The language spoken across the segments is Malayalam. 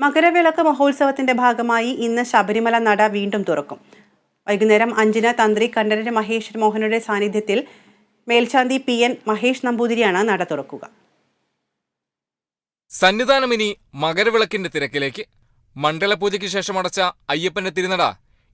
മകരവിളക്ക് മഹോത്സവത്തിന്റെ ഭാഗമായി ഇന്ന് ശബരിമല നട വീണ്ടും തുറക്കും. വൈകുന്നേരം അഞ്ചിന് തന്ത്രി കണ്ഠരര് മഹേഷ് മോഹനയുടെ സാന്നിധ്യത്തിൽ മേൽശാന്തി പി എൻ മഹേഷ് നമ്പൂതിരിയാണ് നട തുറക്കുക. സന്നിധാനം ഇനി മകരവിളക്കിന്റെ തിരക്കിലേക്ക്. മണ്ഡലപൂജയ്ക്ക് ശേഷം അടച്ച അയ്യപ്പന്റെ തിരുനട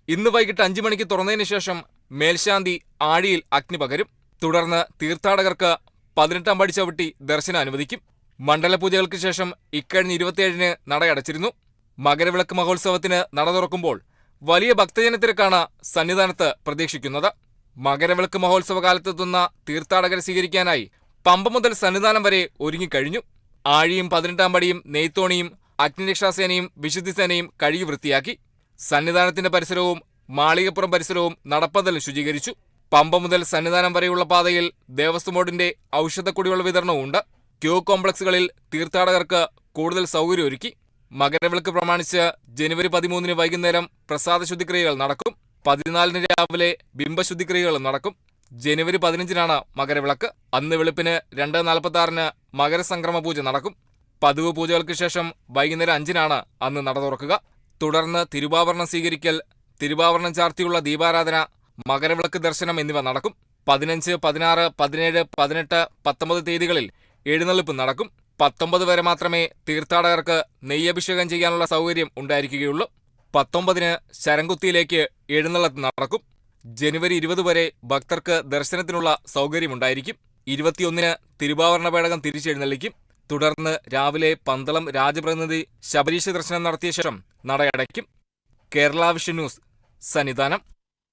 ഇന്ന് വൈകിട്ട് അഞ്ചു മണിക്ക് തുറന്നതിന് ശേഷം മേൽശാന്തി ആഴിയിൽ അഗ്നി പകരും. തുടർന്ന് തീർത്ഥാടകർക്ക് പതിനെട്ടാം പടി ചവിട്ടി ദർശനം അനുവദിക്കും. മണ്ഡലപൂജകൾക്ക് ശേഷം ഇക്കഴിഞ്ഞ ഇരുപത്തിയേഴിന് നടയടച്ചിരുന്നു മകരവിളക്ക് മഹോത്സവത്തിന് നട തുറക്കുമ്പോൾ വലിയ ഭക്തജനത്തിരക്കാണ് സന്നിധാനത്ത് പ്രതീക്ഷിക്കുന്നത്. മകരവിളക്ക് മഹോത്സവ കാലത്തെത്തുന്ന തീർത്ഥാടകരെ സ്വീകരിക്കാനായി പമ്പ മുതൽ സന്നിധാനം വരെ ഒരുങ്ങിക്കഴിഞ്ഞു. ആഴിയും പതിനെട്ടാം പടിയും നെയ്ത്തോണിയും അഗ്നിരക്ഷാസേനയും വിശുദ്ധിസേനയും കഴുകി വൃത്തിയാക്കി. സന്നിധാനത്തിന്റെ പരിസരവും മാളികപ്പുറം പരിസരവും നടപ്പതൽ ശുചീകരിച്ചു. പമ്പ മുതൽ സന്നിധാനം വരെയുള്ള പാതയിൽ ദേവസ്വം ബോർഡിന്റെ ഔഷധക്കുടിവെള്ള വിതരണവും ഉണ്ട് ക്യൂ കോംപ്ലക്സുകളിൽ തീർത്ഥാടകർക്ക് കൂടുതൽ സൗകര്യമൊരുക്കി. മകരവിളക്ക് പ്രമാണിച്ച് ജനുവരി പതിമൂന്നിന് വൈകുന്നേരം പ്രസാദ ശുദ്ധിക്രിയകൾ നടക്കും. പതിനാലിന് രാവിലെ ബിംബശുദ്ധിക്രിയകൾ നടക്കും. ജനുവരി പതിനഞ്ചിനാണ് മകരവിളക്ക്. അന്ന് വെളുപ്പിന് രണ്ട് നാൽപ്പത്തി ആറിന് മകരസംക്രമ പൂജ നടക്കും. പതിവ് പൂജകൾക്ക് ശേഷം വൈകുന്നേരം അഞ്ചിനാണ് അന്ന് നട തുറക്കുക. തുടർന്ന് തിരുവാഭരണം സ്വീകരിക്കൽ തിരുവാഭരണം ചാർത്തിയുള്ള ദീപാരാധന മകരവിളക്ക് ദർശനം എന്നിവ നടക്കും. പതിനഞ്ച് പതിനാറ് പതിനേഴ് പതിനെട്ട് പത്തൊമ്പത് തീയതികളിൽ എഴുന്നള്ളിപ്പ് നടക്കും. പത്തൊമ്പത് വരെ മാത്രമേ തീർത്ഥാടകർക്ക് നെയ്യഭിഷേകം ചെയ്യാനുള്ള സൗകര്യം ഉണ്ടായിരിക്കുകയുള്ളൂ. പത്തൊമ്പതിന് ശരംകുത്തിയിലേക്ക് എഴുന്നള്ളത്ത് നടക്കും. ജനുവരി ഇരുപത് വരെ ഭക്തർക്ക് ദർശനത്തിനുള്ള സൗകര്യമുണ്ടായിരിക്കും ഇരുപത്തിയൊന്നിന് തിരുവാഭരണ പേടകം തിരിച്ചെഴുന്നള്ളിക്കും. തുടർന്ന് രാവിലെ പന്തളം രാജപ്രതിനിധി ശബരീശ ദർശനം നടത്തിയ ശേഷം നടയടയ്ക്കും. Kerala vision news Sannidhanam.